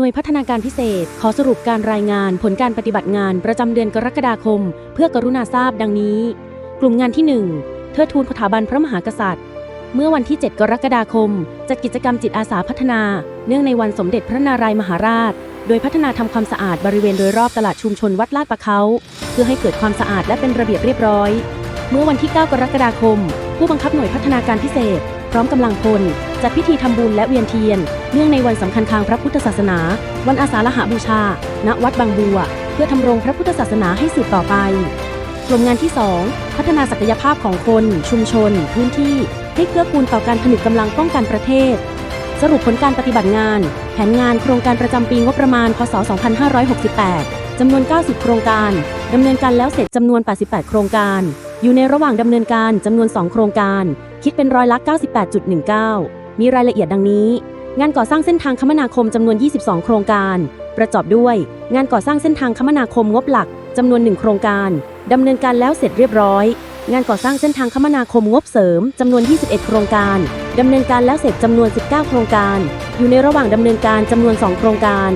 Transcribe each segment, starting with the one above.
หน่วยพัฒนาการพิเศษ ขอสรุปการรายงานผลการปฏิบัติงานประจำเดือนกรกฎาคม เพื่อกรุณาทราบดังนี้ กลุ่มงานที่ 1 เทิดทูนสถาบันพระมหากษัตริย์ เมื่อวันที่ 7 กรกฎาคม จัดกิจกรรมจิตอาสาพัฒนา เนื่องในวันสมเด็จพระนารายมหาราช โดยพัฒนาทำความสะอาดบริเวณโดยรอบตลาดชุมชนวัดลาดประเขา เพื่อให้เกิดความสะอาดและเป็นระเบียบเรียบร้อย เมื่อวันที่ 9 กรกฎาคม ผู้บังคับหน่วยพัฒนาการพิเศษ พร้อมกำลังพล จัดพิธีทำบุญและเวียนเทียน เนื่องในวันสำคัญทางพระพุทธศาสนา วันอาสาฬหบูชา ณ วัดบางบัว เพื่อทำรงพระพุทธศาสนาให้สืบต่อไป กลุ่มงานที่ 2 พัฒนาศักยภาพของคน ชุมชน พื้นที่ ให้เกื้อกูลต่อการผนึกกำลังป้องกันประเทศ สรุปผลการปฏิบัติงาน แผนงานโครงการประจำปีงบประมาณ พศ 2568 จำนวน 90 โครงการดำเนินการแล้วเสร็จจำนวน 88 โครงการอยู่ในระหว่างดำเนินการจำนวน 2 โครงการ คิดเป็นร้อยละ 98.19 มีรายละเอียดดังนี้ งานก่อสร้างเส้นทางคมนาคมจำนวน 22 โครงการ ประกอบด้วย งานก่อสร้างเส้นทางคมนาคมงบหลักจำนวน 1 โครงการดำเนินการแล้วเสร็จเรียบร้อย งานก่อสร้างเส้นทางคมนาคมงบเสริมจำนวน 21 โครงการดำเนินการแล้วเสร็จจำนวน 19 โครงการ อยู่ในระหว่างดำเนินการจำนวน 2 โครงการ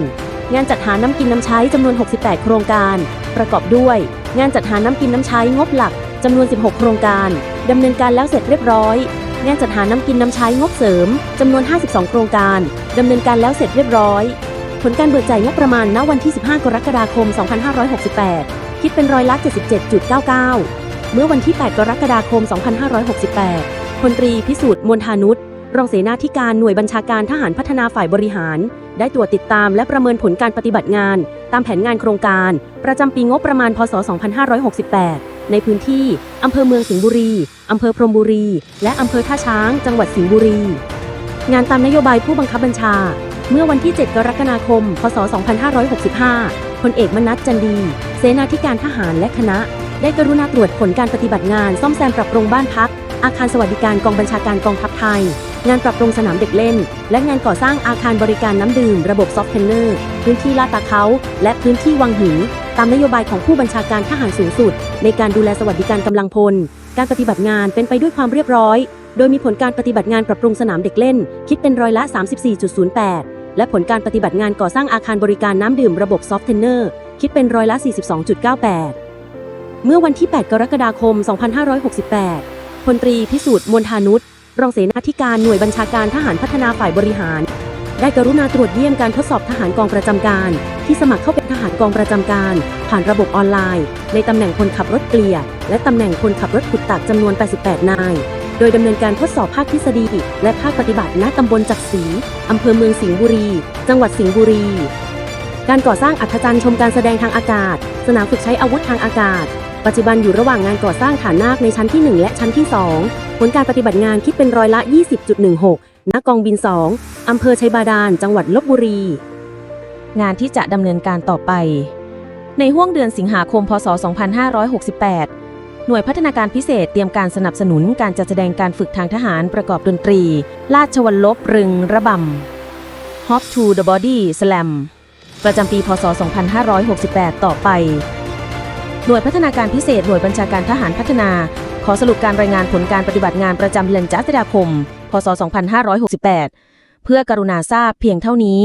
งานจัดหาน้ำกินน้ำใช้จำนวน 68 โครงการ ประกอบด้วย งานจัดหาน้ำกินน้ำใช้งบหลักจำนวน 16 โครงการดำเนินการแล้วเสร็จเรียบร้อย งานจัดหาน้ำกินน้ำใช้งบเสริมจำนวน 52 โครงการดำเนินการแล้วเสร็จเรียบร้อย ผลการเบิกจ่ายงบประมาณณวันที่ 15 กรกฎาคม 2568 คิดเป็นร้อยละ 77.99 เมื่อวันที่ 8 กรกฎาคม 2568พลตรีพิสูจน์มนทานุษรองเสนาธิการหน่วยบัญชาการทหารพัฒนาฝ่ายบริหาร ได้ตรวจติดตามและประเมินผลการปฏิบัติงาน ตามแผนงานโครงการ ประจำปีงบประมาณพศ 2568 ในพื้นที่อำเภอเมืองสิงห์บุรี อำเภอพรหมบุรี และอำเภอท่าช้าง จังหวัดสิงห์บุรี งานตามนโยบายผู้บังคับบัญชา เมื่อวันที่ 7 กรกฎาคม พศ 2565พลเอกมนัสจันดี เสนาธิการทหารและคณะ ได้กรุณาตรวจผลการปฏิบัติงานซ่อมแซมปรับปรุงบ้านพัก อาคารสวัสดิการกองบัญชาการกองทัพไทย งานปรับปรุงสนามเด็กเล่น และงานก่อสร้างอาคารบริการน้ำดื่มระบบซอฟต์เทนเนอร์ พื้นที่ลาดตาเขาและพื้นที่วังหิน ตามนโยบายของผู้บัญชาการทหารสูงสุด ในการดูแลสวัสดิการกำลังพล การปฏิบัติงานเป็นไปด้วยความเรียบร้อย โดยมีผลการปฏิบัติงานปรับปรุงสนามเด็กเล่น คิดเป็นร้อยละ 34.08 และผลการปฏิบัติงานก่อสร้างอาคารบริการน้ำดื่มระบบซอฟต์เทนเนอร์คิดเป็นร้อยละ 42.98 เมื่อวันที่ 8 กรกฎาคม 2568พลตรีพิสูจน์มนทานุษ รองเสนาธิการหน่วยบัญชาการทหารพัฒนาฝ่ายบริหาร ได้กรุณาตรวจเยี่ยมการทดสอบทหารกองประจำการ ที่สมัครเข้าเป็นทหารกองประจำการ ผ่านระบบออนไลน์ ในตำแหน่งคนขับรถเกลียและตำแหน่งคนขับรถขุดตักจำนวน 88 นาย โดยดำเนินการทดสอบภาคทฤษฎี และภาคปฏิบัติณตำบลจักรีอำเภอเมืองสิงห์บุรี จังหวัดสิงห์บุรีการก่อสร้างอัธจันทร์ชมการแสดงทางอากาศ สนามฝึกใช้อาวุธทางอากาศ ปัจจุบันอยู่ระหว่างงานก่อสร้างฐานนาคในชั้นที่ 1 และชั้นที่ 2 ผลการปฏิบัติงานคิดเป็นร้อยละ 20.16 ณ กองบิน 2 อำเภอชัยบาดาล จังหวัดลบบุรี งานที่จะดำเนินการต่อไป ในห้วงเดือนสิงหาคม พศ 2568 หน่วยพัฒนาการพิเศษเตรียมการสนับสนุนการจัดแสดงการฝึกทางทหารประกอบดนตรี ลาดชวัลลบรึงระบำ Hop to the Body Slam ประจำปี พศ 2568 ต่อไป หน่วยพัฒนาการพิเศษหน่วยบัญชาการทหารพัฒนา ขอสรุปการรายงานผลการปฏิบัติงานประจำเดือนกรกฎาคม พศ 2568 เพื่อกรุณาทราบเพียงเท่านี้